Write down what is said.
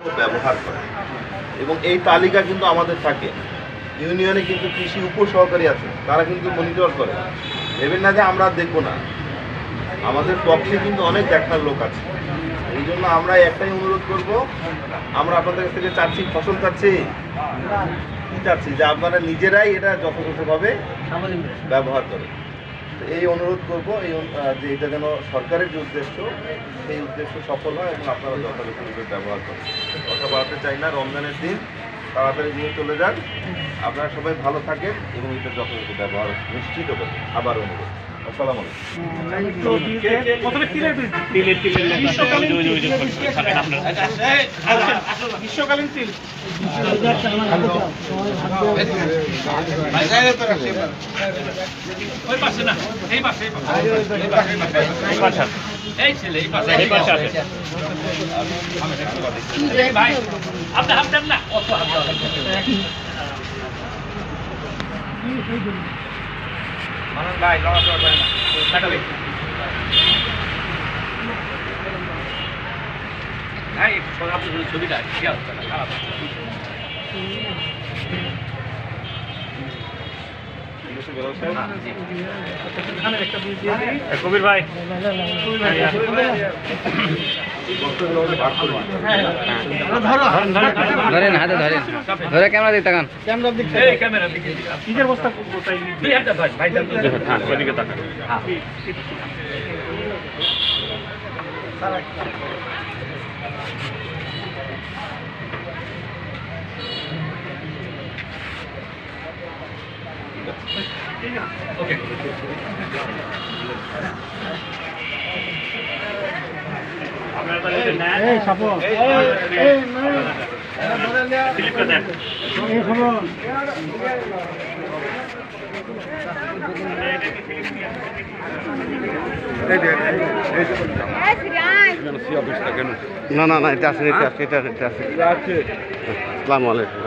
ব্যবহার করে। এবং এই তালিকা কিন্তু আমাদের থাকে। ইউনিয়নে কিন্তু কৃষি উপসহকারী আছে তারা কিন্তু মনিটর করে। ভেবেন না যে আমরা দেখব না। আমাদের পক্ষে কিন্তু অনেক দেখার লোক আছে। এই জন্য আমরা একটাই অনুরোধ করব আমরা আপনাদের কাছ থেকে চাচ্ছি ফসল চাচ্ছি। কি চাচ্ছি? যে আপনারা নিজেরাই এটা যথাযথভাবে ব্যবহার করে তো এই অনুরোধ করব, এই যে এটা যেন সরকারের যে উদ্দেশ্য, সেই উদ্দেশ্য সফল হয় এবং আপনারা যথাযথভাবে ব্যবহার করেন। কথা বাড়াতে চাই না, রমজানের দিন তাড়াতাড়ি নিয়ে চলে যান। আপনারা সবাই ভালো থাকেন এবং এটা যথাযথ ব্যবহার নিশ্চিত করেন। আবার অনুরোধ। আসসালামু আলাইকুম। গ্রীষ্মকালীন না এই পাশে এই পাশে ভাই লড়াচড়া করেন না। ছবিটা কি হচ্ছে না খারাপ কবির ভাই। ধরেন হাতে ধরেন ধরে ক্যামেরা দিতে তাকান এই ক্যামেরা দিকে নিজের বস্তা কোথায় দুই হাজার ভাই ভাই হ্যাঁ ওইদিকে তাকান ওকে না না না এটা আছে এটা আছে এটা আছে এটা আছে আসসালামু আলাইকুম